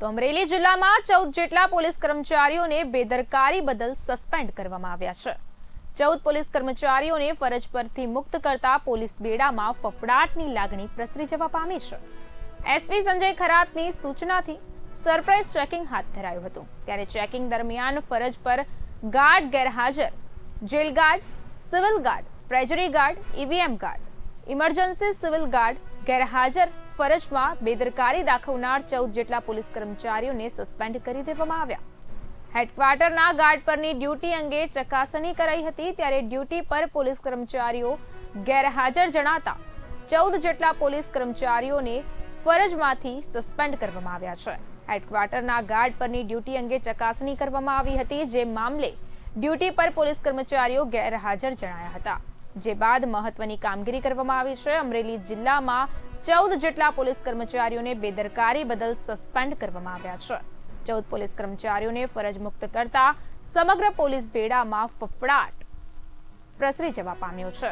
તો અમરેલી જિલ્લામાં ચૌદ જેટલા પોલીસ કર્મચારીઓને બેદરકારી બદલ સસ્પેન્ડ કરવામાં આવ્યા છે. ચૌદ પોલીસ કર્મચારીઓને ફરજ પરથી મુક્ત કરતા પોલીસ બેડામાં ફફડાટની લાગણી પ્રસરી જવા પામી છે. એસપી સંજય ખરાતની સૂચનાથી સરપ્રાઇઝ ચેકિંગ હાથ ધરાયું હતું. ત્યારે ચેકિંગ દરમિયાન ફરજ પર ગાર્ડ ગેરહાજર, jail guard, civil guard, treasury guard, EVM guard, emergency civil guard ગેરહાજર ફરજમાં બેદરકારી દાખવનાર ચૌદ જેટલા પોલીસ કર્મચારીઓને સસ્પેન્ડ કરી દેવામાં આવ્યા. હેડક્વાર્ટરના ગાર્ડ પરની ડ્યુટી અંગે ચકાસણી કરાઈ હતી ત્યારે ડ્યુટી પર પોલીસ કર્મચારીઓ ગેરહાજર જણાતા ચૌદ જેટલા પોલીસ કર્મચારીઓને ફરજમાંથી સસ્પેન્ડ કરવામાં આવ્યા છે. હેડક્વાર્ટરના ગાર્ડ પરની ડ્યુટી અંગે ચકાસણી કરવામાં આવી હતી જે મામલે ડ્યુટી પર પોલીસ કર્મચારીઓ ગેરહાજર જણાયા હતા. જે બાદ મહત્વની કામગીરી કરવામાં આવી છે. અમરેલી જિલ્લામાં ચૌદ જેટલા પોલીસ કર્મચારીઓને બેદરકારી બદલ સસ્પેન્ડ કરવામાં આવ્યા છે. ચૌદ પોલીસ કર્મચારીઓને ફરજ મુક્ત કરતા સમગ્ર પોલીસ બેડામાં ફફડાટ પ્રસરી જવા પામ્યો છે.